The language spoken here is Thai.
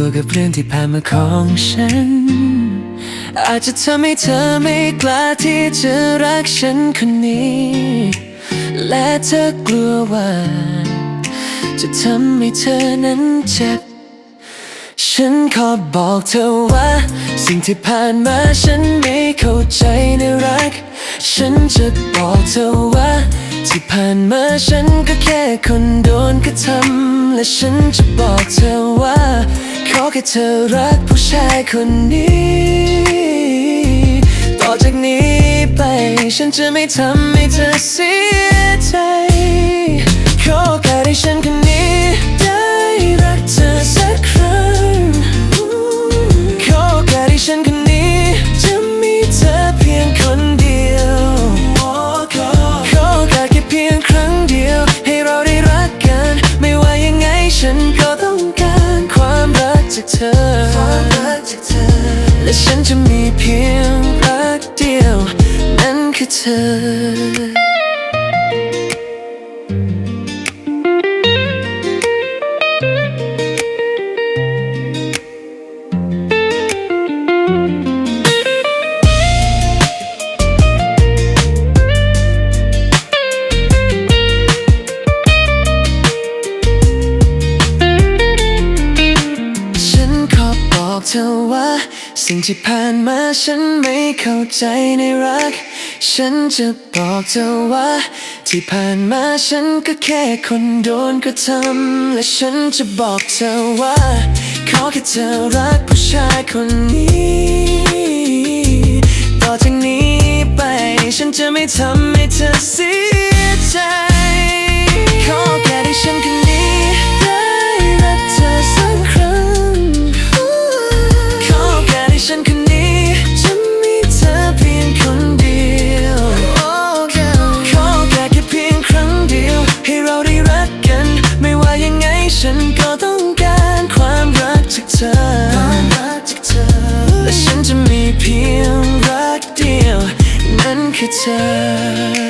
กลัวกับเรื่องที่ผ่านมาของฉัน อาจจะทำให้เธอไม่กล้าที่จะรักฉันคนนี้ และเธอกลัวว่า จะทำให้เธอนั้นเจ็บ ฉันขอบอกเธอว่า สิ่งที่ผ่านมาฉันไม่เข้าใจในรัก ฉันจะบอกเธอว่าที่ผ่านมาฉันก็แค่คนโดนกระทำและฉันจะบอกเธอว่า อแค่เธอรักผู้ชายคนนี้ ต่อจากนี้ไป ฉันจะไม่ทำให้เธอเสียใจ ขอแค่ให้ฉันคนนี้ นั่ เธอว่า สิ่งที่ผ่านมาฉันไม่เข้าใจในรัก ฉันจะบอกเธอว่า ที่ผ่านมาฉันก็แค่คนโดนกระทำและฉันจะบอกเธอว่า ขอแค่เธอรักผู้ชายคนนี้ ต่อจากนี้ไป ฉันจะไม่ทำให้เธอเสียใจ ขอแค่ได้ฉันคน 그자